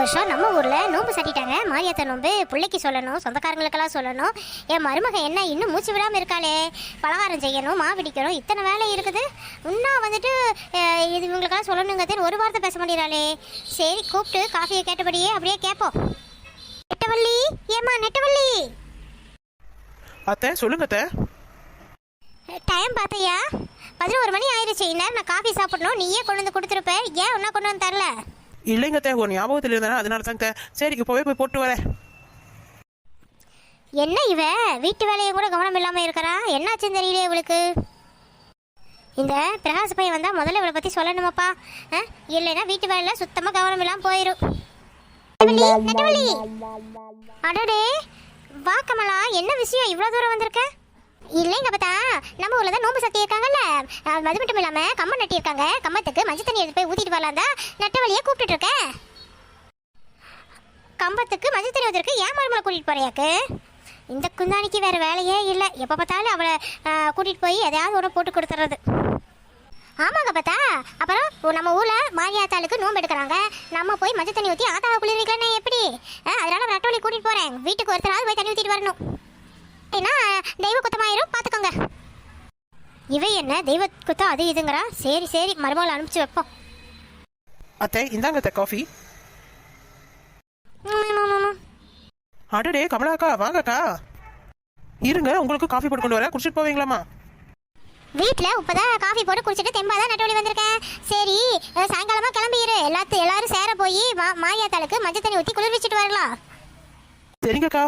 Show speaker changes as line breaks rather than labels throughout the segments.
வருஷம் நம்ம ஊரில் நோன்பு சட்டிட்டாங்க மாரியாத்த நோன்பு பிள்ளைக்கு சொல்லணும் சொந்தக்காரங்களுக்கெல்லாம் சொல்லணும். என் மருமக என்ன இன்னும் மூச்சு விடாமல் இருக்காளே? பலகாரம் செய்யணும் மாவிடிக்கணும் இத்தனை வேலை இருக்குது. இன்னும் வந்துட்டு இது இவங்களுக்கெல்லாம் சொல்லணுங்கிறது ஒரு வார்த்தை பேச முடியறாளே சரி கூப்பிட்டு காஃபியை கேட்டபடியே அப்படியே கேட்போம். நெட்டவள்ளி ஏம்மா நெட்டவள்ளி?
அத்தை சொல்லுங்க அத்தை.
டைம் பார்த்தையா பதினோரு மணி ஆயிடுச்சு இந்நேரம் நான் காஃபி சாப்பிடணும். நீயே கொண்டு வந்து கொடுத்துருப்ப. ஏன் ஒன்றா கொண்டு வந்து தரல?
இல்லைங்க தே ஒரு ஞாபகத்தில் இருந்தேனா? அதனால தாங்க தே சரி இப்போவே போய் போட்டு வரேன்
என்ன இவ? வீட்டு வேலையை கூட கவனம் இல்லாம இருக்கறா? என்னாச்சுன்னு தெரியலையே இவளுக்கு? இந்த பிரகாஷ் பையன் வந்தா முதல்ல இவளை பத்தி சொல்லணுமாப்பா. ஆ? இல்லைன்னா வீட்டு வேலையில சுத்தமா கவனம் இல்லாம போயிரும். அடடே வா கமலா. என்ன விஷயம்? இவ்வளவு தூரம் வந்திருக்கேன் இல்லைங்க பார்த்தா நம்ம ஊர்ல தான் நோம்பு சக்தி இருக்காங்கல்ல. அது மட்டும் இல்லாம கம்மம் நட்டி இருக்காங்க கம்மத்துக்கு மஞ்சள் தண்ணி எடுத்து போய் ஊத்திட்டு வரலாம் தான் நெட்டவழியை கூப்பிட்டுட்டு இருக்கேன் கம்பத்துக்கு மஞ்சள் தண்ணி ஊத்துறதுக்கு ஏன் மருமலை கூட்டிட்டு போறியாக்கு? இந்த குந்தாணிக்கு வேற வேலையே இல்லை. எப்போ பார்த்தாலும் அவளை கூட்டிகிட்டு கூட்டிட்டு போய் எதையாவது ஒன்று போட்டு கொடுத்துறது. ஆமாங்க பார்த்தா அப்புறம் நம்ம ஊர்ல மாரியாத்தாளுக்கு நோம்பு எடுக்கிறாங்க. நம்ம போய் மஞ்சள் தண்ணி ஊற்றி ஆத்தாவை குளிர்விக்கலன்னா எப்படி? அதனால் அதனால நட்டவழி கூட்டிட்டு போறேன். வீட்டுக்கு ஒருத்தராவது போய் தண்ணி ஊற்றிட்டு வரணும். ஏன்னா தெய்வ குத்தமாயிரும் பார்த்துக்கோங்க இவ என்ன? தெய்வ குத்தம் அது இதுங்கிறா? சரி சரி. மருமகளை அனுப்பிச்சு வைப்போம்.
அத்தை இந்தாங்க அத்தை காஃபி. அடடே கமலாக்கா வாங்கக்கா. இருங்க உங்களுக்கு காஃபி போட்டு கொண்டு வரேன். குடிச்சிட்டு போவீங்களாமா
வீட்டில் இப்போதான் காஃபி போட்டு குடிச்சிட்டு தெம்பாதான் நட்டவழி வந்திருக்கேன். சரி அஹ், சாயங்காலமா கிளம்பிடு எல்லாத்து எல்லாரும் சேர போய் மா மாயாத்தாளுக்கு மஞ்சள் தண்ணி ஊற்றி குளிர்விச்சிட்டு வரலாம்.
சரிங்கக்கா.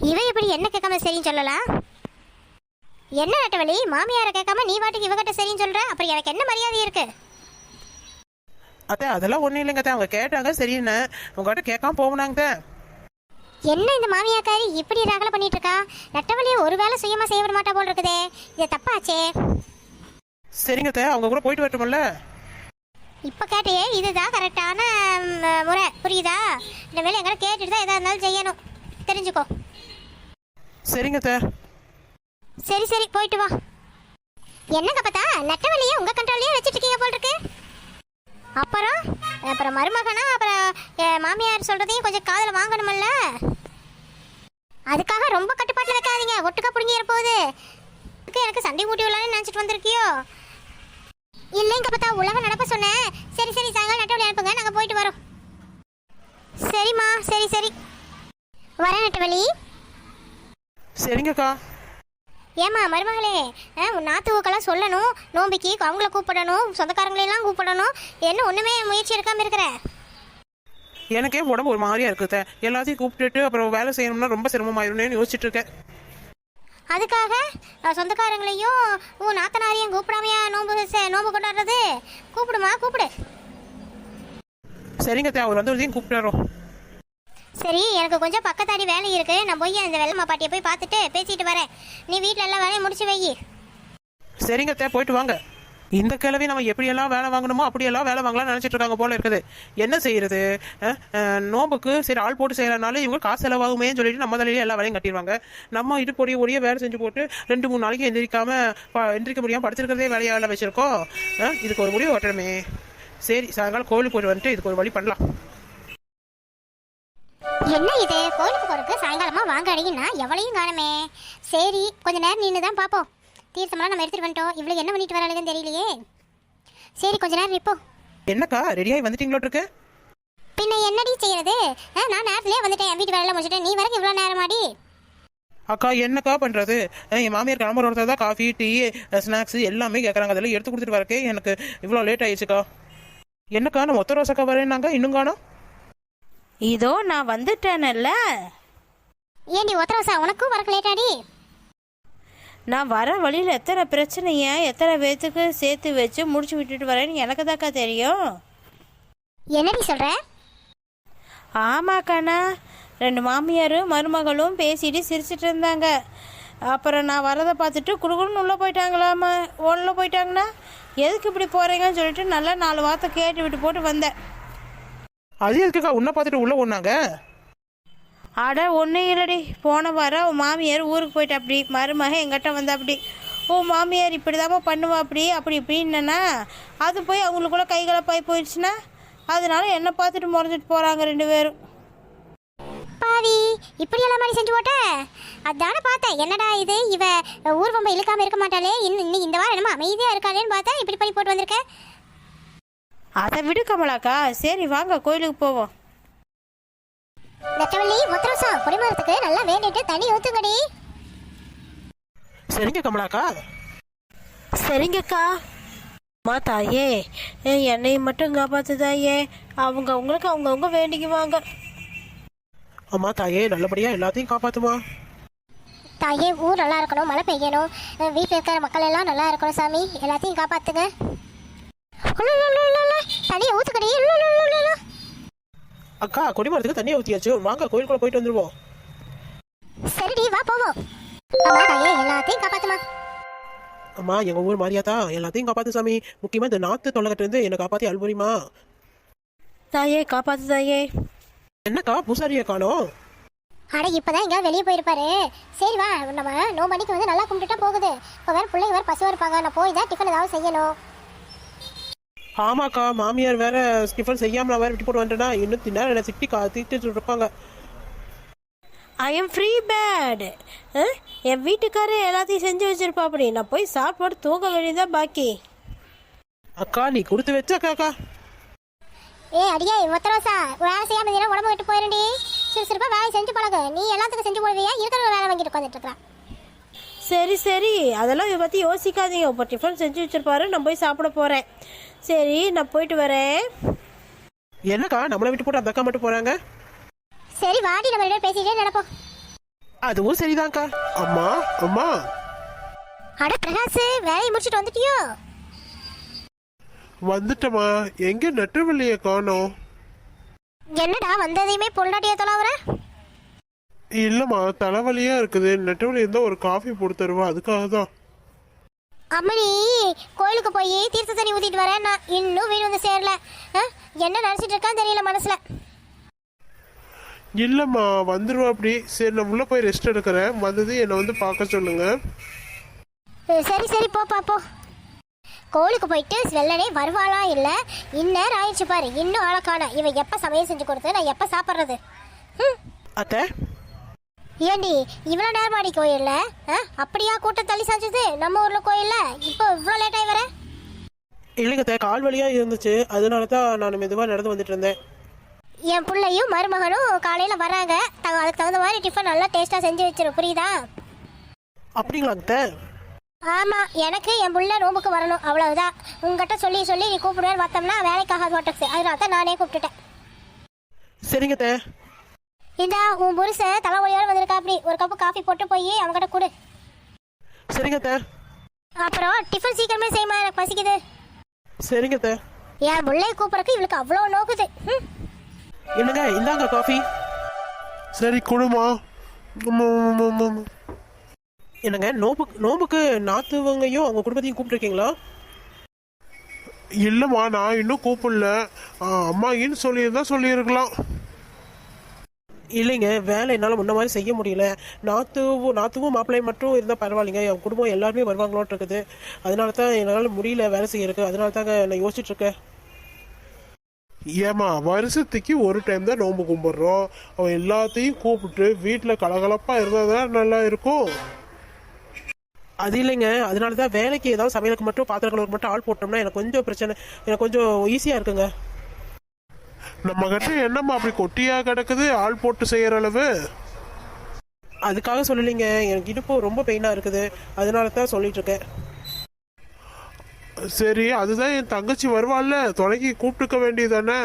இவ எப்படி என்ன கேட்காம சரின்னு சொல்லலாம் என்ன நட்டவழி மாமியாரை கேட்காம நீ பாட்டுக்கு இவகிட்ட சரின்னு சொல்ற? அப்புறம் எனக்கு என்ன மரியாதை இருக்கு?
அத்தை அதெல்லாம் ஒன்றும் இல்லைங்க அத்தை. அவங்க கேட்டாங்க சரின்னு. உங்கள்கிட்ட கேட்காம போகணாங்க
என்ன இந்த மாமியாக்காரி இப்படி ரகலை பண்ணிட்டு இருக்கா? நட்டவழியை ஒரு வேளை சுயமா செய்ய விட மாட்டா போல் இருக்குதே. இது தப்பாச்சே.
சரிங்க அத்தை அவங்க கூட போயிட்டு வரட்டும்ல.
இப்போ கேட்டியே இதுதான் கரெக்டான முறை. புரியுதா? இந்த வேலை எங்களை கேட்டுட்டு தான் எதா இருந்தாலும் செய்யணும். தெரிஞ்சுக்கோ.
சரிங்க சார்.
சரி சரி போயிட்டு வா. என்னங்க பார்த்தா நட்டவழியை உங்க கண்ட்ரோலையே வச்சுட்டு இருக்கீங்க போல் இருக்கு அப்புறம் அப்புறம் மருமகனா அப்புறம் என் மாமியார் சொல்றதையும் கொஞ்சம் காதில் வாங்கணுமல்ல? அதுக்காக ரொம்ப கட்டுப்பாட்டில் இருக்காதீங்க ஒட்டுக்கா புடுங்கிற போகுது. எனக்கு சண்டை ஊட்டி விடலான்னு நினச்சிட்டு வந்திருக்கியோ? இல்லைங்க பார்த்தா உலக நடப்ப சொன்னேன் சரி சரி சாயங்காலம் நட்டவழி அனுப்புங்க. நாங்கள் போயிட்டு வரோம். சரிம்மா சரி சரி. வரேன் நட்டவழி
சரிங்கக்கா.
ஏம்மா மருமகளே உன் நாத்துவுக்கெல்லாம் சொல்லணும் நோம்பிக்கு அவங்கள கூப்பிடணும் சொந்தக்காரங்களெல்லாம் கூப்பிடணும் என்ன ஒன்றுமே முயற்சி எடுக்காமல் இருக்கிற?
எனக்கே உடம்பு ஒரு மாதிரியா இருக்குது. எல்லாத்தையும் கூப்பிட்டுட்டு அப்புறம் வேலை செய்யணும்னா ரொம்ப சிரமமாயிரும்னு யோசிச்சுட்டு இருக்கேன்.
அதுக்காக சொந்தக்காரங்களையும் உன் நாத்தனாரையும் கூப்பிடாமையா நோம்பு நோம்பு கொண்டாடுறது? கூப்பிடுமா கூப்பிடு.
சரிங்க அவர் வந்து ஒரு கூப்பிட்டு வரோம்
சரி எனக்கு கொஞ்சம் பக்கத்தாடி வேலை இருக்கு. நான் போய் அந்த வெள்ளம்மா பாட்டியை போய் பார்த்துட்டு பேசிட்டு வரேன். நீ வீட்டில் எல்லா வேலையும் முடிச்சு வை.
சரிங்க தே போயிட்டு வாங்க. இந்த கிழவி நம்ம எப்படியெல்லாம் வேலை வாங்கணுமோ அப்படியெல்லாம் வேலை வாங்கலாம்னு நினைச்சிட்டு இருக்காங்க போல இருக்குது. என்ன செய்யறது? நோம்புக்கு சரி ஆள் போட்டு செய்யறதுனால இவங்க காசு செலவாகுமே சொல்லிட்டு நம்ம தலையில எல்லா வேலையும் கட்டிடுவாங்க. நம்ம இது பொடிய ஒடிய வேலை செஞ்சு போட்டு ரெண்டு மூணு நாளைக்கு எந்திரிக்காம எந்திரிக்க முடியாம படுத்திருக்கிறதே வேலையால வச்சிருக்கோம். இதுக்கு ஒரு முடிவு ஓட்டணுமே சரி சாயங்காலம் கோவிலுக்கு போயிட்டு வந்துட்டு இதுக்கு ஒரு வழி பண்ணலாம்.
என்ன இது? கோயிலுக்கு போறதுக்கு சாயங்காலமா வாங்க அடிங்கன்னா எவ்வளையும் காணுமே. சரி கொஞ்ச நேரம் நின்று தான் பார்ப்போம். தீர்த்தமெல்லாம் நம்ம எடுத்துட்டு வந்துட்டோம். இவ்வளோ என்ன பண்ணிட்டு வராளுன்னு தெரியலையே. சரி கொஞ்ச நேரம் நிற்போம்.
என்னக்கா ரெடியாகி வந்துட்டீங்களோ இருக்கு
பின்ன என்னடி செய்யறது? ஆ, நான் நேரத்திலே வந்துட்டேன். வீட்டு வேலையில முடிச்சிட்டேன் நீ வரைக்கும் இவ்வளோ நேரமாடி?
அக்கா என்னக்கா பண்றது? அஹ், என் மாமியார் கிளம்புற ஒருத்தர் தான் காஃபி டீ ஸ்நாக்ஸ் எல்லாமே கேட்குறாங்க அதெல்லாம் எடுத்து கொடுத்துட்டு வரக்கே எனக்கு இவ்வளோ லேட் ஆயிடுச்சுக்கா. என்னக்கா நம்ம ஒத்த ரோசக்கா வரேன்னாங்க? இன்னும் காணோம்?
இதோ நான் வந்துட்டேனல்ல.
ஏண்டி ஒத்தரவசா உனக்கும் வரக்கு லேட்டாடி
நான் வர வழியில் எத்தனை பிரச்சனைய எத்தனை பேர்த்துக்கு சேர்த்து வச்சு முடிச்சு விட்டுட்டு வரேன்னு எனக்கு தாக்கா தெரியும்.
என்னடி சொல்ற?
ஆமாக்காண்ணா ரெண்டு மாமியாரும் மருமகளும் பேசிட்டு சிரிச்சிட்டு இருந்தாங்க. அப்புறம் நான் வரதை பார்த்துட்டு குடுகுடுன்னு உள்ளே போயிட்டாங்களாமா? உள்ளே போயிட்டாங்கன்னா எதுக்கு இப்படி போகிறீங்கன்னு சொல்லிட்டு நல்லா நாலு வார்த்தை கேட்டு விட்டு போட்டு வந்தேன்.
அது எதுக்குக்கா? உன்னை பார்த்துட்டு உள்ள ஒண்ணாங்க
அட ஒன்றும் இல்லடி. போன வாரம் உன் மாமியார் ஊருக்கு போயிட்டு அப்படி மருமக எங்கிட்ட வந்த அப்படி உன் மாமியார் இப்படி பண்ணுவா அப்படி அப்படி இப்படின்னா அது போய் அவங்களுக்குள்ள கைகளை பாய் போயிடுச்சுன்னா அதனால என்னை பார்த்துட்டு முறைஞ்சிட்டு போகிறாங்க ரெண்டு பேரும்.
பாவி இப்படி எல்லாம் மாதிரி செஞ்சு போட்ட? அதானே பார்த்தேன். என்னடா இது? இவ ஊர் பொம்பை இழுக்காம இருக்க மாட்டாளே. இன்னும் இந்த வாரம் என்னமோ அமைதியா இருக்காளேன்னு பார்த்தா இப்படி பண்ணி போட்டு வந்திருக்க?
அதை விடு கமலாக்கா. சரி வாங்க கோயிலுக்கு போவோம்.
நெட்டவள்ளி முத்திரசம் குடிமரத்துக்கு நல்லா வேண்டிட்டு தண்ணி ஊத்துங்கடி.
சரிங்க கமலாக்கா.
சரிங்கக்கா. அம்மா தாயே ஏன் என்னை மட்டும் காப்பாத்து தாயே அவங்க அவங்களுக்கு அவங்கவுங்க வேண்டிக்குவாங்க.
அம்மா தாயே நல்லபடியா எல்லாத்தையும் காப்பாத்துமா?
தாயே ஊர் நல்லா இருக்கணும் மழை பெய்யணும். வீட்டில் இருக்கிற மக்கள் எல்லாம் நல்லா இருக்கணும் சாமி. எல்லாத்தையும் காப்பாத்துங்க. தண்ணியை ஊத்துக்கடி.
அக்கா கொடிமரத்துக்கு தண்ணியை ஊற்றியாச்சு வாங்க கோயிலுக்குள்ள போயிட்டு வந்துருவோம்.
சரிடி வா போவோம். அம்மா தாயே எல்லாத்தையும் காப்பாத்துமா?
அம்மா எங்க ஊர் மாரியாத்தா எல்லாத்தையும் காப்பாத்து சாமி. முக்கியமா இந்த நாத்து தொலைகிட்ட இருந்து என்னை காப்பாத்தி அல்புரிமா
தாயே காப்பாத்து தாயே
என்னக்கா பூசாரியை காணோம்?
அட இப்பதான் எங்க வெளியே போயிருப்பாரு. சரி வா. நம்ம நோ மணிக்கு வந்து நல்லா கும்பிட்டுட்டா போகுது. இப்போ வேற பிள்ளைங்க வேற பசுவா இருப்பாங்க. நான் போய் தான் டிஃபன் ஏதாவது செய்யணும்.
ஆமாக்கா மாமியார் வேற டிஃபன் செய்யாம நான் வேற விட்டு போட்டு வந்துட்டேன்னா இன்னும் தின்னா என்ன திட்டி கா திட்டு இருப்பாங்க.
ஐ எம் ஃப்ரீ பேட் என் வீட்டுக்காரர் எல்லாத்தையும் செஞ்சு வச்சிருப்பா அப்படி நான் போய் சாப்பிட்டு தூங்க வேண்டியதா பாக்கி.
அக்கா நீ கொடுத்து வச்ச அக்காக்கா
ஏ அடியே ஒத்தரோசா வேலை செய்யாம இருந்தா உடம்பு விட்டு போயிருண்டி. சுறுசுறுப்பா வேலை செஞ்சு பழகு. நீ எல்லாத்துக்கும் செஞ்சு போடுவியா இருக்கிற வேலை வாங்கிட்டு உட்காந்துட்டு இருக்கா
சரி சரி. அதெல்லாம் இதை பற்றி யோசிக்காதீங்க. இப்போ டிஃபன் செஞ்சு வச்சிருப்பாரு. நான் போய் சாப்பிட போகிறேன் சரி நான் போயிட்டு வரேன்.
என்னக்கா? நம்மளை விட்டு போட்டு அந்த அக்கா மட்டும் போறாங்க?
சரி வாடி. நம்ம ரெண்டு பேசிட்டே நடப்போம்.
அதுவும் சரிதான்க்கா. அம்மா அம்மா.
அட பிரகாஷ் வேலையை முடிச்சிட்டு வந்துட்டியோ?
வந்துட்டமா எங்க நெட்டவெளிய காணோம்.
என்னடா வந்ததையுமே பொருளாட்டிய தொலாவுற?
இல்லம்மா தலைவலியா இருக்குது. நெட்டவெளி இருந்தா ஒரு காஃபி போட்டு தருவா. அதுக்காக தான்
அம்மணி கோயிலுக்கு போய் தீர்த்த தண்ணி ஊத்திட்டு வரேன். நான் இன்னும் வீடு வந்து சேரல. ஆ? என்ன நினைச்சிட்டு இருக்கான்னு தெரியல மனசுல.
இல்லம்மா வந்துருவா அப்படி. சரி நான் உள்ள போய் ரெஸ்ட் எடுக்கிறேன். வந்தது என்னை வந்து பார்க்க சொல்லுங்க.
சரி சரி போ பா, போ. கோயிலுக்கு போயிட்டு வெள்ளனே வருவாளா இல்ல? இந்நேரம் ஆயிடுச்சு பாரு. இன்னும் ஆளை காணோம். இவன் எப்ப சமையல் செஞ்சு கொடுத்து நான் எப்ப சாப்பிட்றது? ம்?
அத்தை
ஏண்டி இவ்வளோ நேரமாடி கோயில்ல? ஆ? அப்படியா கூட்டம் தள்ளி சாஞ்சது? நம்ம ஊர்ல கோயில்ல? இப்போ இவ்வளோ லேட் ஆகி வர
இல்லைங்க அத்தை கால் வலியா இருந்துச்சு. அதனால தான் நான் மெதுவாக நடந்து வந்துட்டு இருந்தேன்.
என் பிள்ளையும் மருமகனும் காலையில வராங்க. த- அதுக்கு தகுந்த மாதிரி டிஃபன் நல்லா டேஸ்டா செஞ்சு வச்சிரு புரியுதா?
அப்படிங்களா அத்தை
ஆமா எனக்கு என் புள்ள ரூமுக்கு வரணும். அவ்வளவுதான். உங்ககிட்ட சொல்லி சொல்லி நீ கூப்பிடுவேன்னு பார்த்தோம்னா வேலைக்காக ஹோட்டல்ஸ் அதனால தான் நானே கூப்பிட்டுட்டேன்.
சரிங்க அத்தை
இந்தா உன் புருஷன் தலைவலியோட வந்திருக்கா? அப்படி ஒரு கப்பு காஃபி போட்டு போய் அவங்ககிட்ட கொடு.
சரிங்க அத்தை.
அப்புறம் டிஃபன் சீக்கிரமே செய்யுமா எனக்கு பசிக்குது.
சரிங்க அத்தை.
என் பிள்ளைய கூப்பிடறக்கு இவளுக்கு அவ்வளோ நோக்குது. ம்.
என்னங்க இந்தாங்க காஃபி
சரி குடுமா.
என்னங்க நோம்பு நோம்புக்கு நாத்துவங்கையும் அவங்க குடும்பத்தையும் கூப்பிட்டுருக்கீங்களா?
இல்லம்மா நான் இன்னும் கூப்பிடல. அம்மாயின்னு சொல்லியிருந்தா சொல்லியிருக்கலாம்.
இல்லைங்க வேலை என்னால் முன்ன மாதிரி செய்ய முடியல. நாத்துவும் நாத்துவும் மாப்பிள்ளையும் மட்டும் இருந்தால் பரவாயில்லைங்க. என் குடும்பம் எல்லாருமே வருவாங்களோட்டு இருக்குது. அதனால தான் என்னால் முடியல வேலை செய்யறதுக்கு. அதனால தாங்க நான் யோசிச்சுட்டு இருக்கேன்.
ஏமா வருஷத்துக்கு ஒரு டைம் தான் நோன்பு கும்பிடுறோம். அவன் எல்லாத்தையும் கூப்பிட்டு வீட்டில் கலகலப்பாக இருந்தால் தான் நல்லா இருக்கும்.
அது இல்லைங்க. அதனால தான் வேலைக்கு ஏதாவது சமையலுக்கு மட்டும் பாத்திரம் கழுவுக்கு மட்டும் ஆள் போட்டோம்னா எனக்கு கொஞ்சம் பிரச்சனை எனக்கு கொஞ்சம் ஈஸியாக இருக்குங்க.
நம்ம கிட்ட என்னம்மா அப்படி கொட்டியா கிடக்குது? ஆள் போட்டு செய்யற அளவு?
அதுக்காக சொல்லலைங்க. எனக்கு இடுப்பு ரொம்ப பெயினாக இருக்குது. அதனால தான் சொல்லிட்டு இருக்கேன்.
சரி அதுதான் என் தங்கச்சி வருவாள்ல. துணைக்கு கூப்பிட்டுக்க வேண்டியதானே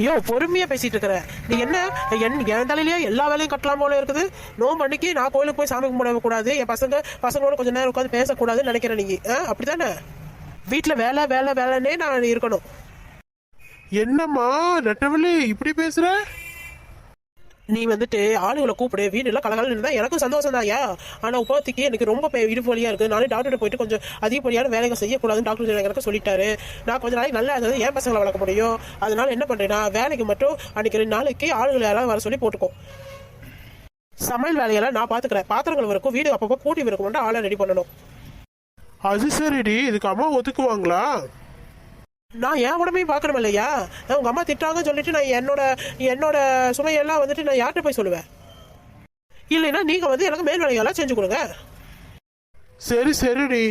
ஐயோ பொறுமையா பேசிட்டு இருக்கிற. நீ என்ன? என் என் தலையிலேயே எல்லா வேலையும் கட்டலாம் போல இருக்குது. நோம்பு அன்னைக்கு நான் கோயிலுக்கு போய் சாமி கும்பிட கூடாது. என் பசங்க பசங்களோட கொஞ்ச நேரம் உட்காந்து பேசக்கூடாதுன்னு நினைக்கிறேன் நீங்க. அப்படித்தானே? வீட்டில் வேலை வேலை வேலைன்னே நான் இருக்கணும்.
என்னம்மா நெட்டவள்ளி இப்படி பேசுற?
நீ வந்துட்டு ஆளுகளை கூப்பிடு. வீடு எல்லாம் கலகலன்னு இருந்தா எனக்கும் சந்தோஷம் தான்யா ஆனா இப்போதைக்கு எனக்கு ரொம்ப இடுப்பு வலியா இருக்கு. நானே டாக்டர் போயிட்டு கொஞ்சம் அதிகப்படியான வேலைகள் செய்யக்கூடாதுன்னு டாக்டர் எனக்கு சொல்லிட்டாரு. நான் கொஞ்ச நாளைக்கு நல்லா இருந்தது என் பசங்களை வளர்க்க முடியும். அதனால என்ன பண்றேன்னா வேலைக்கு மட்டும் அன்னைக்கு ரெண்டு நாளைக்கு ஆளுகளை யாராவது வர சொல்லி போட்டுக்கோ. சமையல் வேலையெல்லாம் நான் பாத்துக்கிறேன். பாத்திரங்கள் இருக்கும் வீடு அப்பப்போ கூட்டி இருக்கும் ஆளை ரெடி பண்ணணும்.
அது சரிடி. இதுக்கு அம்மா ஒத்துக்குவாங்களா?
நான் என் உடம்பையும் பார்க்கணும் இல்லையா? உங்க அம்மா திட்டாங்கன்னு சொல்லிட்டு நான் என்னோட என்னோட சுமையெல்லாம் வந்துட்டு நான் யார்கிட்ட போய் சொல்லுவேன்? இல்லைன்னா நீங்க வந்து எனக்கு மேல் வேலையெல்லாம் செஞ்சு கொடுங்க.
சரி சரிடி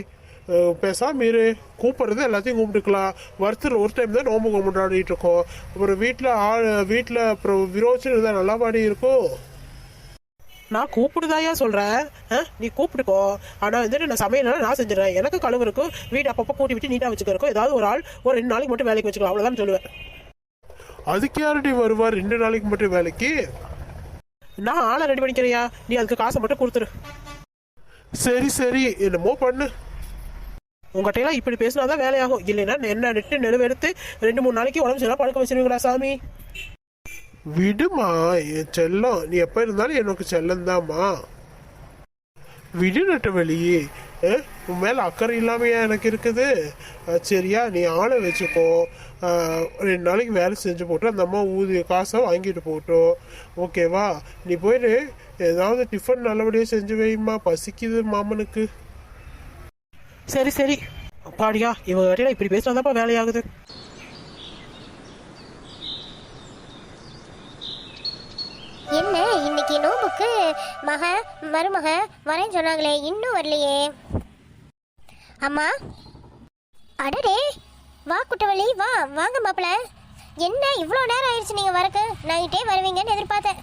அஹ், பேசாம இரு. கூப்பிடுறது எல்லாத்தையும் கும்பிட்டுக்கலாம். வருஷத்துல ஒரு டைம் தான் நோம்பு கும்பிட்டாடிட்டு இருக்கோம். அப்புறம் வீட்டில் ஆள் வீட்டில் அப்புறம் விரோச்சனம் இருந்தால் நல்லா பாடி இருக்கும்.
நான் கூப்பிடுதாயா சொல்றேன் ஆ? நீ கூப்பிட்டுக்கோ. ஆனா வந்துட்டு நான் சமையலாம் நான் செஞ்சிடறேன். எனக்கு கழுவு இருக்கும் வீடு அப்பப்போ கூட்டி விட்டு நீட்டா வச்சுக்கிறோம் ஏதாவது ஒரு ஆள் ஒரு ரெண்டு நாளைக்கு மட்டும் வேலைக்கு வச்சுக்கலாம். அவ்வளவுதான் சொல்லுவேன்.
அதுக்கு யாருடி வருவார் ரெண்டு நாளைக்கு மட்டும் வேலைக்கு?
நான் ஆளை ரெடி பண்ணிக்கிறியா நீ அதுக்கு காசை மட்டும் கொடுத்துரு.
சரி சரி. என்னமோ பண்ணு.
உங்கள்கிட்ட எல்லாம் இப்படி பேசினாதான் வேலையாகும். இல்லைன்னா என்ன நெட்டு நெடுவெடுத்து ரெண்டு மூணு நாளைக்கு உடம்பு சரியா பழக்க வச்சிருவீங்களா சாமி?
விடுமா என் செல்லம் நீ எப்போ இருந்தாலும் எனக்கு செல்லம் விடு நட்ட வெளியே உன் மேலே அக்கறை இல்லாமையா எனக்கு இருக்குது. சரியா நீ ஆளை வச்சுக்கோ. ரெண்டு நாளைக்கு வேலை செஞ்சு போட்டு அந்த அம்மா ஊதிய காசை வாங்கிட்டு போட்டோம் ஓகேவா? நீ போயிட்டு ஏதாவது டிஃபன் நல்லபடியாக செஞ்சு வைமா பசிக்குது மாமனுக்கு.
சரி சரி. அப்பாடியா இவங்க கிட்ட இப்படி பேசினாதான்ப்பா வேலையாகுது.
என்ன இன்னைக்கு நோம்புக்கு மக மருமக வரேன்னு சொன்னாங்களே இன்னும் வரலையே. அம்மா அடடே வா குட்டவள்ளி வா வாங்க மாப்பிள. என்ன இவ்வளோ நேரம் ஆயிடுச்சு நீங்கள் வரக்கு? நைட்டே வருவீங்கன்னு எதிர்பார்த்தேன்.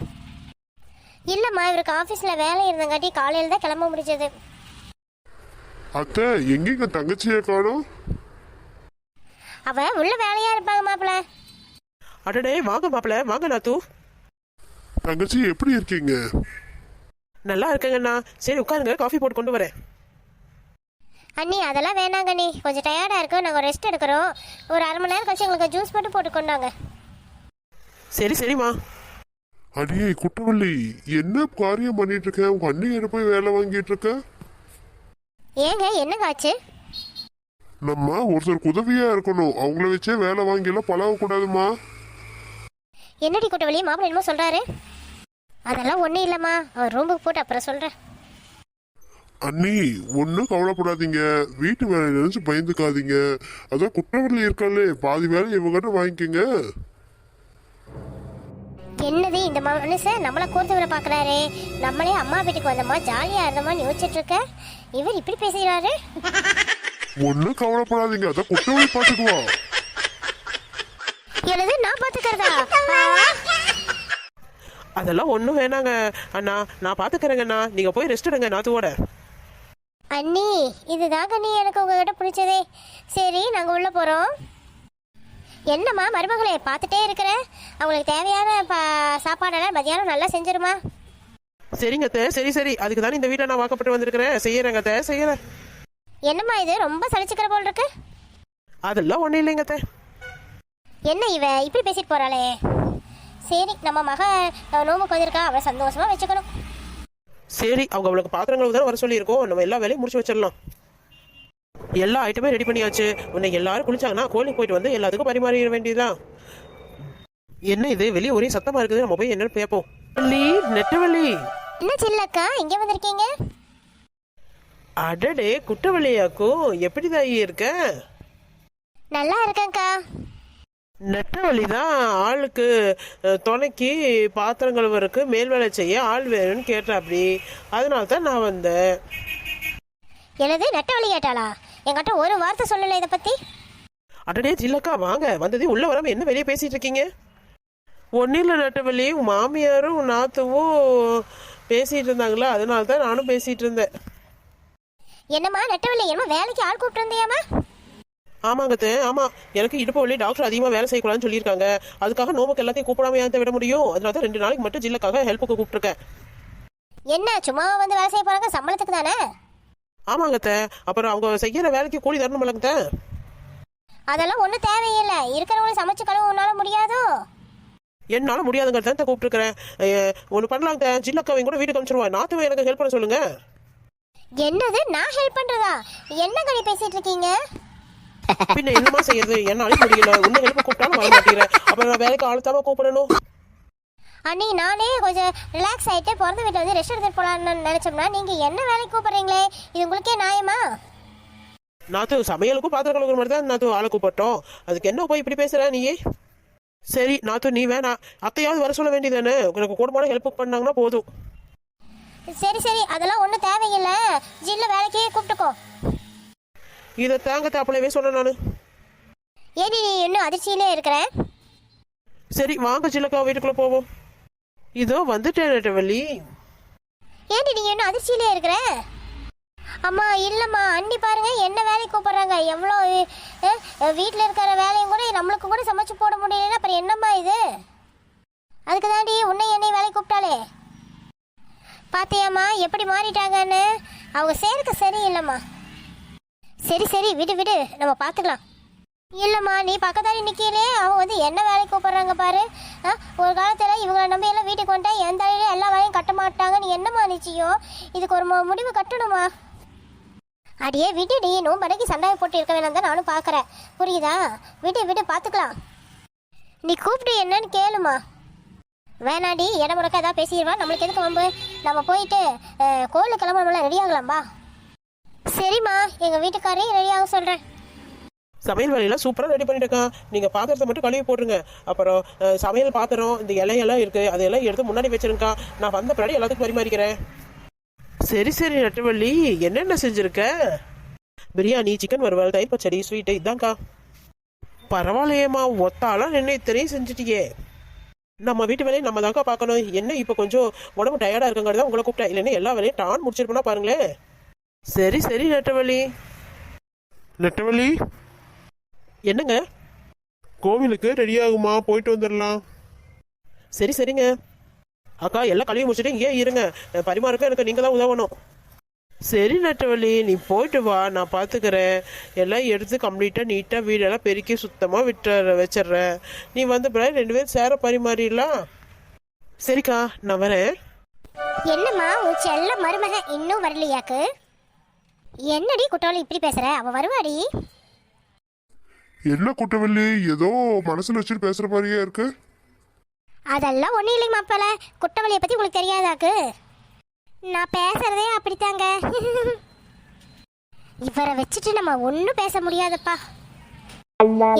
இல்லைம்மா இவருக்கு ஆஃபீஸில் வேலை இருந்தங்காட்டி காலையில் தான் கிளம்ப முடிஞ்சது.
அத்தை எங்கேங்க தங்கச்சியை காணோம்?
அவ உள்ள வேலையாக இருப்பாங்க மாப்பிள.
அடடே வாங்க மாப்பிள வாங்க நாத்து.
தங்கச்சி எப்படி இருக்கீங்க?
நல்லா இருக்கேங்கண்ணா சரி உட்காருங்க. காஃபி போட்டு கொண்டு வரேன்.
அண்ணி அதெல்லாம் வேணாங்க அண்ணி. கொஞ்சம் டயர்டாக இருக்கும் நாங்கள் ரெஸ்ட் எடுக்கிறோம். ஒரு அரை மணி நேரம் கழிச்சு எங்களுக்கு ஜூஸ் மட்டும் போட்டு கொண்டாங்க
சரி சரிம்மா.
அடியே குட்டவள்ளி என்ன காரியம் பண்ணிட்டு இருக்க? உங்க அண்ணிகிட்ட போய் வேலை வாங்கிட்டு இருக்க?
ஏங்க என்னங்க ஆச்சு?
நம்ம ஒருத்தருக்கு உதவியா இருக்கணும். அவங்கள வச்சே வேலை வாங்கியெல்லாம் பழகக்கூடாதுமா
என்னடி குட்டவழி மாப்பிள்ளை என்னமோ சொல்கிறாரு அதெல்லாம் ஒன்றும் இல்லைம்மா. அவர் ரூமுக்கு போட்டு அப்புறம் சொல்கிறேன்
அண்ணி ஒன்றும் கவலைப்படாதீங்க. வீட்டு வேலை நினைச்சு பயந்துக்காதீங்க. அதான் குட்டவள்ளி இருக்காளே. பாதி வேலை இவங்கிட்ட வாங்கிக்கோங்க.
என்னது இந்த மனுஷன்? நம்மளை கோர்த்து விட பார்க்குறாரு. நம்மளே அம்மா வீட்டுக்கு வந்தோமா? ஜாலியாக இருந்தோமான்னு யோசிச்சுட்டு இருக்க. இவர் இப்படி பேசுகிறாரு?
ஒன்றும் கவலைப்படாதீங்க. அதான் குட்டவள்ளி பார்த்துக்குவா.
எனது நான் பார்த்துக்கிறதா?
அதெல்லாம் ஒன்றும் வேணாங்க. அண்ணா நான் பார்த்துக்கிறேங்கண்ணா நீங்கள் போய் ரெஸ்ட் எடுங்க நாத்துவோட
அண்ணி இதுதாங்க நீ எனக்கு உங்ககிட்ட பிடிச்சதே. சரி நாங்கள் உள்ளே போகிறோம் என்னம்மா மருமகளே பார்த்துட்டே இருக்கிற? அவங்களுக்கு தேவையான ப சாப்பாடெல்லாம் மதியானம் நல்லா செஞ்சிருமா?
சரிங்க அத்தை சரி சரி. அதுக்கு தானே இந்த வீட்டை நான் வாக்கப்பட்டு வந்திருக்கிறேன். செய்யறேங்க அத்தை செய்யறேன்.
என்னம்மா இது? ரொம்ப சலிச்சுக்கிற போல் இருக்கு.
அதெல்லாம் ஒன்றும் இல்லைங்க அத்தை
என்ன இவ? இப்படி பேசிட்டு போறாளே. சரி நம்ம மக நோம்புக்கு வந்திருக்கா அவளை சந்தோஷமா வச்சுக்கணும்.
சரி அவங்க அவளுக்கு பாத்திரங்களுக்கு தானே வர சொல்லியிருக்கோம். நம்ம எல்லா வேலையும் முடிச்சு வச்சிடலாம். எல்லா ஐட்டமே ரெடி பண்ணியாச்சு. உன்னை எல்லாரும் குளிச்சாங்கன்னா கோயிலுக்கு போயிட்டு வந்து எல்லாத்துக்கும் பரிமாறிட வேண்டியதுதான். என்ன இது? வெளியே ஒரே சத்தமா இருக்குது. நம்ம போய் என்னன்னு வள்ளி நெட்டவள்ளி
என்ன சில்லக்கா இங்கே வந்திருக்கீங்க?
அடடே குட்டவள்ளியாக்கும் எப்படி தாயி இருக்க?
நல்லா இருக்கேன்க்கா.
நெட்டவள்ளி தான் ஆளுக்கு துணைக்கு பாத்திரம் கழுவுறதுக்கு மேல் வேலை செய்ய ஆள் வேணும்னு கேட்டேன் அப்படி அதனால தான் நான் வந்தேன்.
எனது நெட்ட வழி கேட்டாளா? என்கிட்ட ஒரு வார்த்தை சொல்லலை இதை பற்றி
அடடே ஜில்லக்கா வாங்க. வந்ததே உள்ள வராம என்ன வெளியே பேசிட்டு இருக்கீங்க? ஒன்னும் இல்லை நட்டவள்ளி உன் மாமியாரும் உன் நாத்துவும் பேசிட்டு இருந்தாங்களா அதனால தான் நானும் பேசிட்டு இருந்தேன்.
என்னம்மா நெட்டவள்ளி என்னமோ வேலைக்கு ஆள் கூப்பிட்டு வந்தியாம்மா
ஆமாங்க அத்தை, ஆமா. எனக்கு இடுப்பு வலி டாக்டர் அதிகமா வேலை செய்யக்கூடாதுன்னு சொல்லியிருக்காங்க. அதுக்காக நோமுக்கு எல்லாத்தையும் கூப்பிடாம ஏன் விட முடியும்? அதனால தான் ரெண்டு நாளைக்கு மட்டும் ஜில்லக்காக ஹெல்ப்புக்கு கூப்பிட்டுருக்கேன்.
என்ன சும்மா வந்து வேலை செய்ய போறாங்க? சம்பளத்துக்கு தானே?
ஆமாங்க அத்தை. அப்புறம் அவங்க செய்யற வேலைக்கு கூலி தரணும் இல்லைங்க
அதெல்லாம் ஒன்றும் தேவையில்லை. இருக்கிறவங்களை சமைச்சு கழுவ உன்னால முடியாதோ?
என்னால முடியாதுங்கிறத தான் கூப்பிட்டுருக்கிறேன் ஒன்று பண்ணலாங்க ஜில்லக்காவையும் கூட வீட்டுக்கு அனுப்பிச்சிருவா நாத்துவை எனக்கு ஹெல்ப் பண்ண சொல்லுங்க.
என்னது? நான் ஹெல்ப் பண்றதா? என்ன கடி பேசிட்டு இருக்கீங்க?
பின்ன என்னமா செய்யறது? என்னாலும் முடியல? உன்னை ஹெல்ப் கூப்பிட்டாலும் வர மாட்டேங்கிறேன் அப்புறம் நான் வேலைக்கு ஆளுத்தாம கூப்பிடணும்.
அண்ணி நானே கொஞ்சம் ரிலாக்ஸ் ஆயிட்டு பிறந்த வீட்டில் வந்து ரெஸ்ட் எடுத்துட்டு போலாம்னு நினைச்சோம்னா நீங்க என்ன வேலைக்கு கூப்பிடுறீங்களே? இது உங்களுக்கே நியாயமா?
நாத்து சமையலுக்கும் பாத்திரம் கழுவுற மாதிரி தான் நாத்து ஆளை கூப்பிட்டோம். அதுக்கு என்ன போய் இப்படி பேசுற நீயே சரி நாத்து நீ வேணாம் அத்தையாவது வர சொல்ல வேண்டியதானே உனக்கு கூடமான ஹெல்ப் பண்ணாங்கன்னா போதும்.
சரி சரி. அதெல்லாம் ஒன்றும் தேவையில்லை. ஜில்ல வேலைக்கே கூப்பிட்டுக்கோ.
இதை தேங்க தாப்பளவே சொன்னேன் நான்.
ஏடி நீ இன்னும் அதிர்ச்சியிலே இருக்கிற?
சரி வாங்க சில்லக்கா வீட்டுக்குள்ள போவோம். இதோ வந்துட்டேன் நெட்டவள்ளி.
ஏடி நீ இன்னும் அதிர்ச்சியிலே இருக்கிற? அம்மா இல்லைம்மா அண்ணி பாருங்க என்ன வேலைக்கு கூப்பிடுறாங்க. எவ்வளோ வீட்டில் இருக்கிற வேலையும் கூட நம்மளுக்கு கூட சமைச்சு போட முடியலன்னா அப்புறம் என்னம்மா இது? அதுக்கு தாண்டி உன்னை என்னை வேலைக்கு கூப்பிட்டாலே பாத்தியாம்மா எப்படி மாறிட்டாங்கன்னு? அவங்க சேர்க்க சரியில்லைம்மா. சரி சரி விடு விடு. நம்ம பார்த்துக்கலாம் இல்லைம்மா நீ பக்கத்தாடி நிற்கலே அவங்க வந்து என்ன வேலைக்கு கூப்பிட்றாங்க பாரு? ஆ, ஒரு காலத்தில் இவங்களை நம்பி எல்லாம் வீட்டுக்கு வந்துட்டா எந்த தலையில எல்லா வேலையும் கட்ட மாட்டாங்க. நீ என்னம்மா நிச்சயம் இதுக்கு ஒரு முடிவு கட்டணுமா? அடியே விடுடி நோம்படைக்கு சண்டை போட்டு இருக்க வேணாம் தான் நானும் பார்க்குறேன் புரியுதா? விடு விடு பார்த்துக்கலாம் நீ கூப்பிட்டு என்னன்னு கேளுமா. வேணாடி இடம் முடக்க ஏதாவது பேசிடுவா. நம்மளுக்கு எதுக்கு வம்பு? நம்ம போயிட்டு கோயிலுக்கு கிளம்ப நம்மளாம் ரெடி ஆகலாம்பா சரிம்மா எங்கள் வீட்டுக்காரையும் ரெடி ஆக சொல்கிறேன்
சமையல் வேலையெல்லாம் சூப்பராக ரெடி பண்ணிட்டுருக்கான் நீங்கள் பாத்திரத்தை மட்டும் கழுவி போட்டுருங்க. அப்புறம் சமையல் பாத்திரம் இந்த இலையெல்லாம் இருக்குது அதையெல்லாம் எடுத்து முன்னாடி வச்சிருக்கா நான் வந்த பின்னாடி எல்லாத்துக்கும் பரிமாறிக்கிறேன். சரி சரி நட்டுவள்ளி. என்னென்ன செஞ்சுருக்க? பிரியாணி சிக்கன் வறுவல் தயிர் பச்சடி ஸ்வீட்டு இதான்க்கா. பரவாயில்லையேம்மா ஒத்தாலாம் நின்று இத்தனையும் செஞ்சுட்டியே. நம்ம வீட்டு வேலையை நம்ம தான்க்கா பார்க்கணும். என்ன இப்போ கொஞ்சம் உடம்பு டயர்டாக இருக்குங்கிறத உங்களை கூப்பிட்டேன். இல்லைன்னா எல்லா வேலையும் டான் முடிச்சிருப்போனா பாருங்களேன். சரி சரி நெட்டவள்ளி.
நெட்டவள்ளி?
என்னங்க?
கோவிலுக்கு ரெடி ஆகுமா? போயிட்டு வந்துடலாம்
சரி சரிங்க. அக்கா எல்லாம் கழுவி முடிச்சுட்டு இங்கே இருங்க. பரிமாறுக்க எனக்கு நீங்கள் தான் உதவணும். சரி நட்டவள்ளி நீ போயிட்டு வா. நான் பார்த்துக்கிறேன் எல்லாம் எடுத்து கம்ப்ளீட்டாக நீட்டாக வீடெல்லாம் பெருக்கி சுத்தமாக விட்டு வச்சிடுறேன். நீ வந்த பிறகு ரெண்டு பேரும் சேர பரிமாறிடலாம். சரிக்கா நான் வரேன்.
என்னம்மா உன் செல்ல மருமக இன்னும் வரலையாக்கு? என்னடி குட்டாளி இப்படி பேசுற? அவ வருவாடி.
என்ன குட்டவள்ளி ஏதோ மனசுல வச்சுட்டு பேசுற மாதிரியே இருக்கு.
அதெல்லாம் ஒன்றும் இல்லைங்க மாப்பிள்ள குட்டவளியை பற்றி உங்களுக்கு தெரியாதாக்கு? நான் பேசுறதே அப்படித்தாங்க. இவரை வச்சுட்டு நம்ம ஒன்றும் பேச முடியாதப்பா.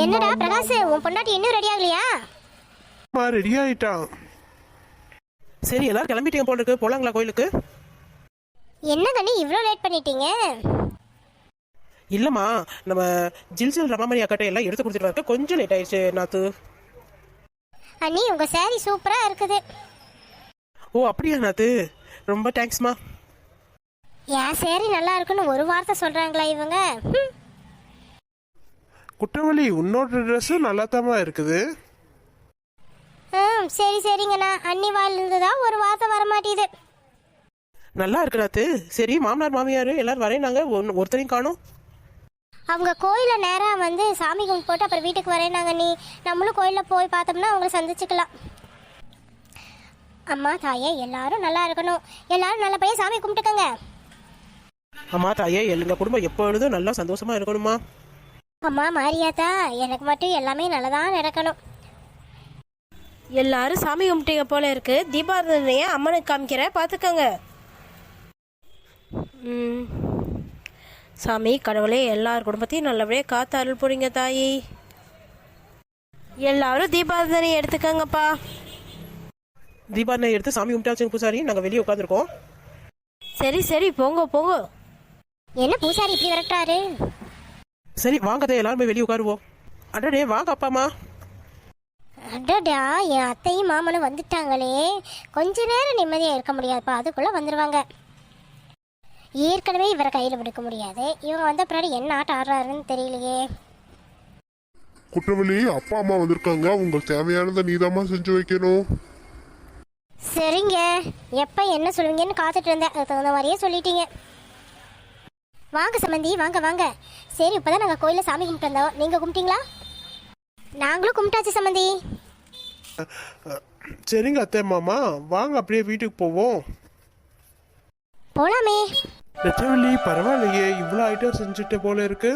என்னடா பிரகாஷ் உன் பொண்டாட்டி இன்னும் ரெடி ஆகலையா?
ரெடி ஆயிட்டான்
சரி எல்லாரும் கிளம்பிட்டீங்க போல இருக்கு போலாங்களா கோயிலுக்கு?
என்ன கண்ணி இவ்வளோ லேட் பண்ணிட்டீங்க?
இல்லைம்மா நம்ம ஜில் ஜில் ரமாமணி அக்காட்ட எல்லாம் எடுத்து கொடுத்துட்டு வரக்க கொஞ்சம் லேட் ஆயிடுச்சு நாத்து.
அண்ணி உங்கள் saree சூப்பராக இருக்குது.
ஓ அப்படியா நாத்து? ரொம்ப தேங்க்ஸ்மா
என் சேரீ நல்லா இருக்குன்னு ஒரு வார்த்தை சொல்கிறாங்களா இவங்க? ஹம்.
குற்றவாளி உன்னோட ட்ரெஸ்ஸும் நல்லா இருக்குது.
ம் சரி சரிங்கண்ணா. அண்ணி வாயிலிருந்து தான் ஒரு வார்த்தை வர மாட்டேது
நல்லா இருக்கு நாத்து சரி மாமனார் மாமியார் எல்லாரும் வரேனாங்க ஒன்று ஒருத்தரையும் காணும்.
அவங்க கோயிலில் நேராக வந்து சாமி கும்பிட்டு போட்டு அப்புறம் வீட்டுக்கு வரேனாங்க நீ. நம்மளும் கோயிலில் போய் பார்த்தோம்னா அவங்கள சந்திச்சுக்கலாம். அம்மா தாயே எல்லாரும் நல்லா இருக்கணும். எல்லாரும் நல்ல பையன் சாமி கும்பிட்டுக்கங்க.
அம்மா தாயே எங்க குடும்பம் எப்பொழுதும் நல்லா சந்தோஷமா இருக்கணுமா
அம்மா மாரியாத்தா எனக்கு மட்டும் எல்லாமே நல்லதாக நடக்கணும்.
எல்லாரும் சாமி கும்பிட்டீங்க போல இருக்கு. தீபாவளியை அம்மனுக்கு காமிக்கிறேன். பார்த்துக்கோங்க. சாமி கடவுளே எல்லார் குடும்பத்தையும் நல்லபடியாக காத்து அருள் புரிங்க தாயி. எல்லாரும் தீபாவளி எடுத்துக்கோங்கப்பா.
தீபாவளி எடுத்து சாமி கும்பிட்டாச்சுங்க பூசாரி. நாங்கள் வெளியே உட்காந்துருக்கோம்
சரி சரி போங்க போங்க.
என்ன பூசாரி இப்படி விரட்டுறாரு?
சரி வாங்க அத்தை, எல்லாரும் போய் வெளியே உட்காருவோம். அடடே வாங்க அப்பா அம்மா.
அடடா என் அத்தையும் மாமனும் வந்துட்டாங்களே. கொஞ்ச நேரம் நிம்மதியாக இருக்க முடியாதுப்பா. அதுக்குள்ளே வந்துடுவாங்க ஏற்கனவே இவரை கையில் பிடிக்க முடியாது. இவங்க வந்த பின்னாடி என்ன ஆட்டம் ஆடுறாருன்னு தெரியலையே.
குற்றவாளி அப்பா அம்மா வந்திருக்காங்க. உங்களுக்கு தேவையானதை நீதாம்மா செஞ்சு வைக்கணும்.
சரிங்க. எப்போ என்ன சொல்லுவீங்கன்னு காத்துட்டு இருந்தேன். அதுக்கு தகுந்த மாதிரியே சொல்லிட்டீங்க. வாங்க சம்மந்தி வாங்க வாங்க. சரி இப்போதான் நாங்கள் கோயிலில் சாமி கும்பிட்டு வந்தோம். நீங்கள் கும்பிட்டீங்களா? நாங்களும் கும்பிட்டாச்சு சம்மந்தி
சரிங்க அத்தை மாமா வாங்க அப்படியே வீட்டுக்கு போவோம்.
போலாமே.
நெட்டவள்ளி பரவாயில்லையே இவ்வளோ ஐட்டம் செஞ்சுட்ட போல இருக்கு.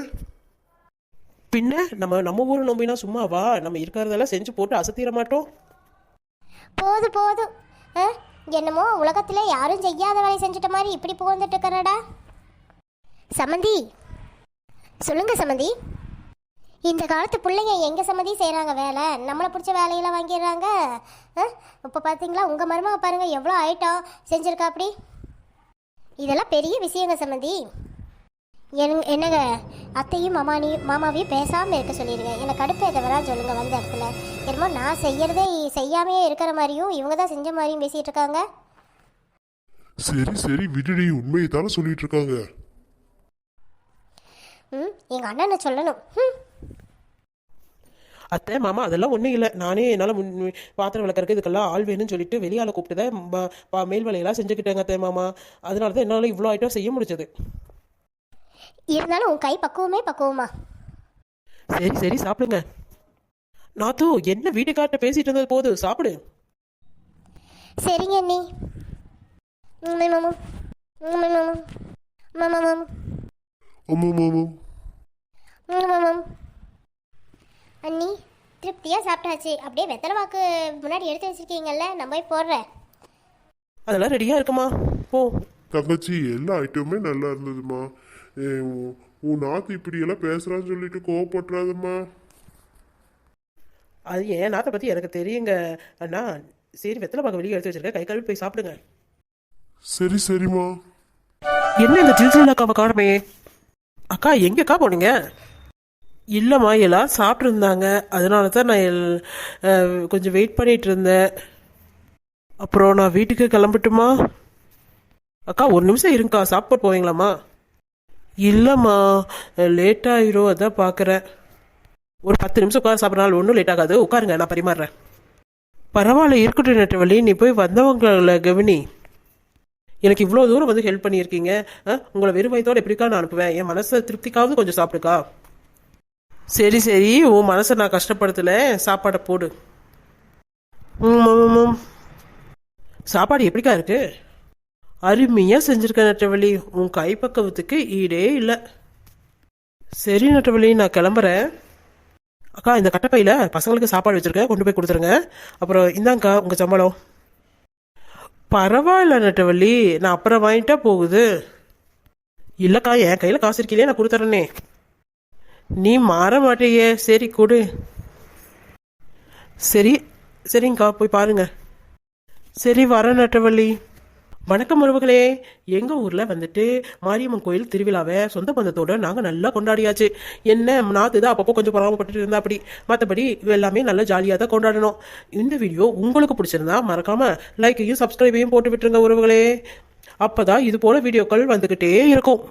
பின்ன நம்ம நம்ம ஊர் நோம்பினா சும்மாவா? நம்ம இருக்கிறதெல்லாம் செஞ்சு போட்டு அசத்திர மாட்டோம்.
போதும் போதும் ஆ, என்னமோ உலகத்திலே யாரும் செய்யாத வேலையை செஞ்சுட்ட மாதிரி இப்படி புகழ்ந்துட்டு இருக்கிறடா. சம்மந்தி சொல்லுங்க சம்மந்தி இந்த காலத்து பிள்ளைங்க எங்க சம்மந்தி செய்கிறாங்க வேலை? நம்மளை பிடிச்ச வேலையெல்லாம் வாங்கிடுறாங்க. இப்போ பார்த்தீங்களா உங்கள் மருமக பாருங்க எவ்வளோ ஐட்டம் செஞ்சுருக்கா அப்படி? இதெல்லாம் பெரிய விஷயங்க சம்மந்தி என் என்னங்க? அத்தையும் மாமானியும் மாமாவையும் பேசாமல் இருக்க சொல்லிடுங்க என்னை கடுப்பேற்ற வரா சொல்லுங்க வந்த இடத்துல. என்னமோ நான் செய்யறதே செய்யாமையே இருக்கிற மாதிரியும் இவங்க தான் செஞ்ச மாதிரியும் பேசிகிட்டு இருக்காங்க.
சரி சரி விடுடி. உண்மையை தானே சொல்லிட்டு இருக்காங்க.
ம் எங்கள் அண்ணனை சொல்லணும். ம்.
அத்தை மாமா அதெல்லாம் ஒன்றும் இல்லை நானே என்னால் முன் பாத்திரம் விளக்கறதுக்கு இதுக்கெல்லாம் ஆள் வேணும்னு சொல்லிட்டு வெளியால் கூப்பிட்டு தான் ம- பா- மேல் வேலையெல்லாம் செஞ்சுக்கிட்டேங்க அத்தை மாமா அதனால தான் என்னால் இவ்வளோ ஐட்டம் செய்ய முடிஞ்சது
இருந்தாலும் உன் கை பக்குவமே பக்குவமா
சரி சரி சாப்பிடுங்க நாத்து என்ன வீட்டுக்கார்ட்ட பேசிட்டு இருந்தது போது சாப்பிடு
சரிங்க அண்ணி ம், மாமா. மாமா. மாமா, மாமா. மாமா. அண்ணி திருப்தியாக சாப்பிட்டாச்சு. அப்படியே வெத்தலை வாக்கு முன்னாடி எடுத்து வச்சிருக்கீங்கல்ல நான் போய் போடுறேன்.
அதெல்லாம் ரெடியாக இருக்குமா? போ.
தங்கச்சி எல்லா ஐட்டமுமே நல்லா இருந்ததுமா. ஏ, உன்- உன் நாத்து இப்படி எல்லாம் பேசுறான்னு சொல்லிட்டு கோவப்பட்டுறாதம்மா.
அது ஏன் நாத்தை பற்றி எனக்கு தெரியுங்க. அண்ணா சரி வெத்தலை பார்க்க வெளியே எடுத்து வச்சிருக்கேன். கை கழுவி போய் சாப்பிடுங்க.
சரி சரிம்மா.
என்ன இந்த ஜில்ஜில் அக்காவை காணுமே? அக்கா எங்கக்கா போனீங்க? இல்லைம்மா எல்லாம் சாப்பிட்ருந்தாங்க அதனால தான் நான் எல்- கொஞ்சம் வெயிட் பண்ணிகிட்டு இருந்தேன் அப்புறம் நான் வீட்டுக்கு கிளம்பட்டுமா? அக்கா ஒரு நிமிஷம் இருங்கக்கா சாப்பிட்டு போவீங்களாம்மா? இல்லைம்மா லேட் ஆயிரும் அதான் பார்க்குறேன் ஒரு பத்து நிமிஷம் உட்கார சாப்பிட்றனால ஒன்றும் லேட் ஆகாது. உட்காருங்க நான் பரிமாறுறேன். பரவாயில்ல இருக்கட்டும் நெட்டவழி நீ போய் வந்தவங்களை கவனி. எனக்கு இவ்வளோ தூரம் வந்து ஹெல்ப் பண்ணியிருக்கீங்க. உங்களை வெறும் வயதோடு எப்படிக்கா நான் அனுப்புவேன். என் மனசை திருப்திக்காவது கொஞ்சம் சாப்பிடுக்கா. சரி சரி. உன் மனசை நான் கஷ்டப்படுத்தல. சாப்பாடை போடு. ம், சாப்பாடு எப்படிக்கா இருக்கு? அருமையாக செஞ்சுருக்க நட்டவழி உன் கைப்பக்கவத்துக்கு ஈடே இல்லை. சரி நட்டவழி நான் கிளம்புறேன். அக்கா இந்த கட்டப்பையில் பசங்களுக்கு சாப்பாடு வச்சுருக்கேன் கொண்டு போய் கொடுத்துருங்க. அப்புறம் இந்தாங்கக்கா உங்கள் சம்பளம். பரவாயில்ல நட்டவள்ளி. நான் அப்புறம் வாங்கிட்டா போகுது. இல்லைக்கா என் கையில் காசு இருக்கிலே நான் கொடுத்துறேனே. நீ மாற மாட்டேயே. சரி கொடு. சரி சரிங்கக்கா போய் பாருங்க. சரி வர நட்டவள்ளி. வணக்கம் உறவுகளே. எங்கள் ஊரில் வந்துட்டு மாரியம்மன் கோயில் திருவிழாவை சொந்த பந்தத்தோட நாங்கள் நல்லா கொண்டாடியாச்சு. என்ன நாத்து தான் அப்பப்போ கொஞ்சம் பராமப்பட்டு இருந்தா அப்படி மற்றபடி எல்லாமே நல்லா ஜாலியாக தான் கொண்டாடணும். இந்த வீடியோ உங்களுக்கு பிடிச்சிருந்தா மறக்காமல் லைக்கையும் சப்ஸ்கிரைபையும் போட்டு விட்டுருங்க உறவுகளே. அப்போ தான் இது போல் வீடியோக்கள் வந்துக்கிட்டே இருக்கும்.